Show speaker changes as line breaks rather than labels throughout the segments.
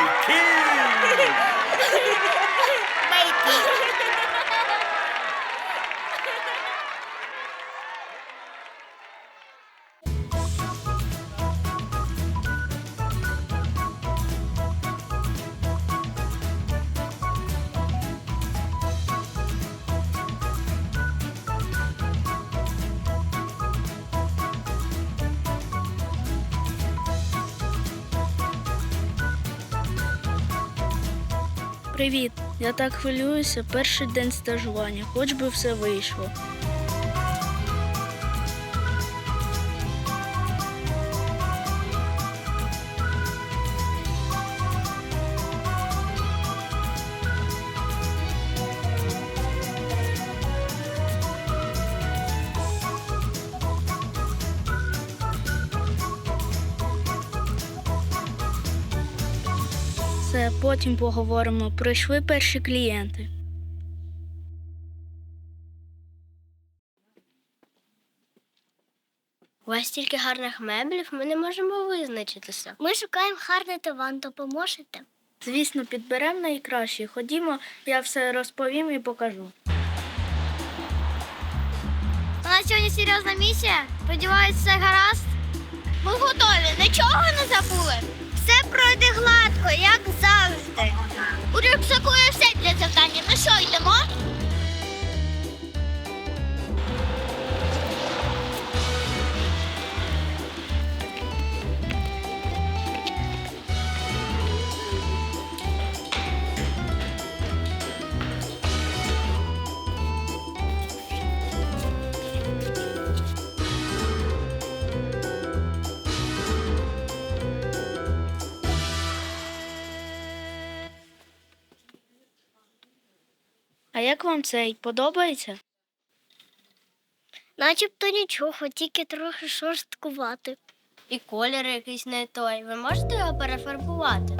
K.
Привіт! Я так хвилююся. Перший день стажування, хоч би все вийшло. Все, потім поговоримо. Прийшли перші клієнти.
У вас стільки гарних меблів, ми не можемо визначитися.
Ми шукаємо гарний диван, допоможете?
Звісно, підберемо найкраще. Ходімо, я все розповім і покажу.
У нас сьогодні серйозна місія. Сподіваюсь, все гаразд. Ми готові, нічого не забули. Все пройде гладко, як завжди. У рюкзаку є все для завдання. Ну що, йдемо?
А як вам цей подобається?
Начебто нічого, тільки трохи шорсткувати.
І колір якийсь не той. Ви можете його перефарбувати?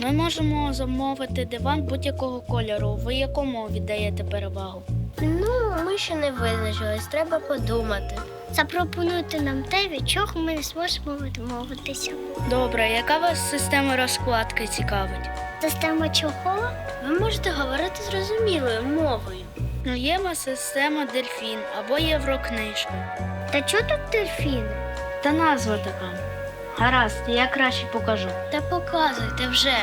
Ми можемо замовити диван будь-якого кольору. Ви якому віддаєте перевагу?
Ну, ми ще не визначились, треба подумати.
Запропонуйте нам те, від чого ми не зможемо відмовитися.
Добре, яка вас система розкладки цікавить?
Система чого?
Ви можете говорити зрозумілою мовою.
Ну, є система дельфін або єврокнижка.
Та чого тут дельфіни?
Та назва така. Гаразд, я краще покажу.
Та показуйте вже.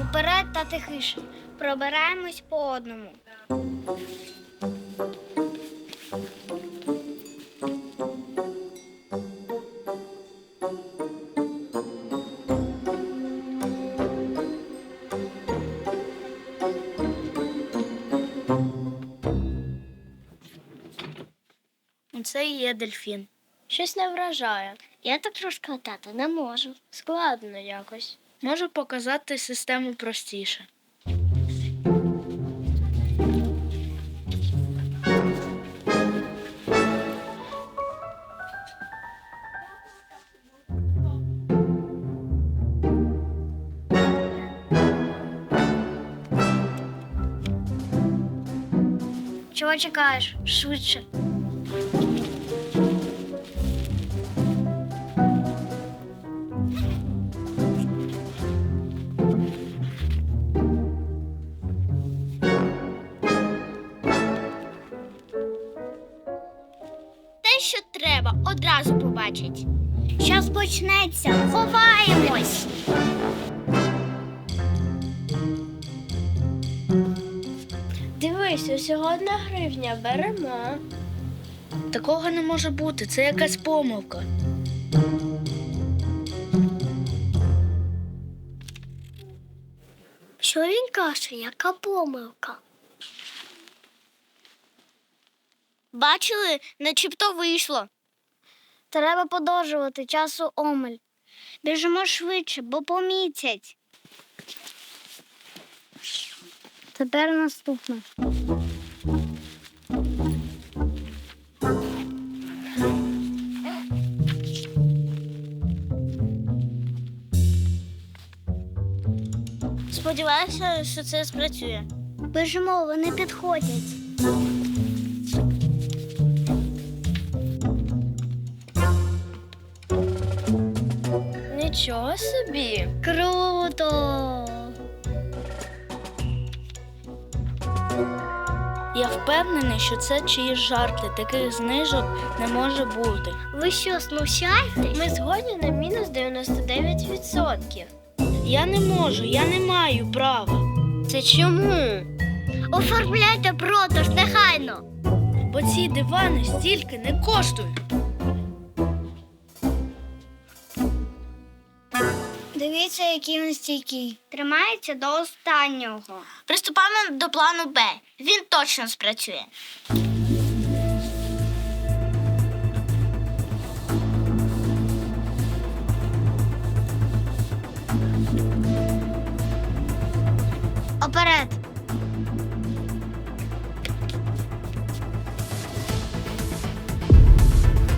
Уперед та тихіше. Пробираємось по одному.
Це і є дельфін.
Щось не вражає.
Я так розкладати не можу.
Складно якось.
Можу показати систему простіше.
Чого чекаєш? Швидше. Одразу побачить. Щас почнеться. Ховаємось.
Дивись, усього одна гривня беремо.
Такого не може бути, це якась помилка.
Що він каже, яка помилка? Бачили, начебто вийшло. Треба подовжувати часу омель. Біжимо швидше, бо помітять. Тепер наступне.
Сподіваюся, що це спрацює.
Бежимо вони підходять.
Нічого собі.
Круто!
Я впевнений, що це чиїсь жарти. Таких знижок не може бути.
Ви що, знущаєтесь?
Ми згодні на мінус 99%.
Я не можу, я не маю права.
Це чому?
Оформляйте продаж негайно.
Бо ці дивани стільки не коштують.
Дивіться, який він стійкий. Тримається до останнього. Приступаємо до плану Б. Він точно спрацює. Оперед.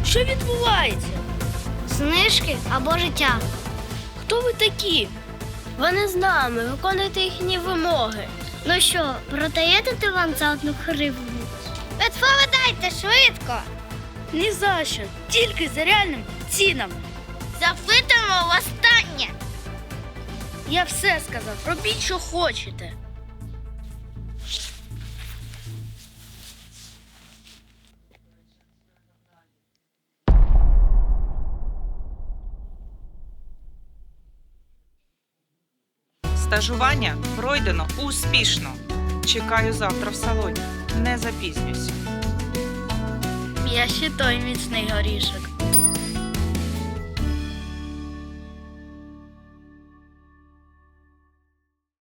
Що відбувається?
Знижки або життя.
Хто ви такі?
Вони з нами, виконуйте їхні вимоги.
Ну що, продаєте диван за одну гривню? Відповідайте швидко.
Ні за що, тільки за реальним цінами.
Запитуємо востаннє.
Я все сказав, робіть, що хочете.
Стажування пройдено успішно. Чекаю завтра в салоні. Не запізнюсь.
Я ще той міцний горішок.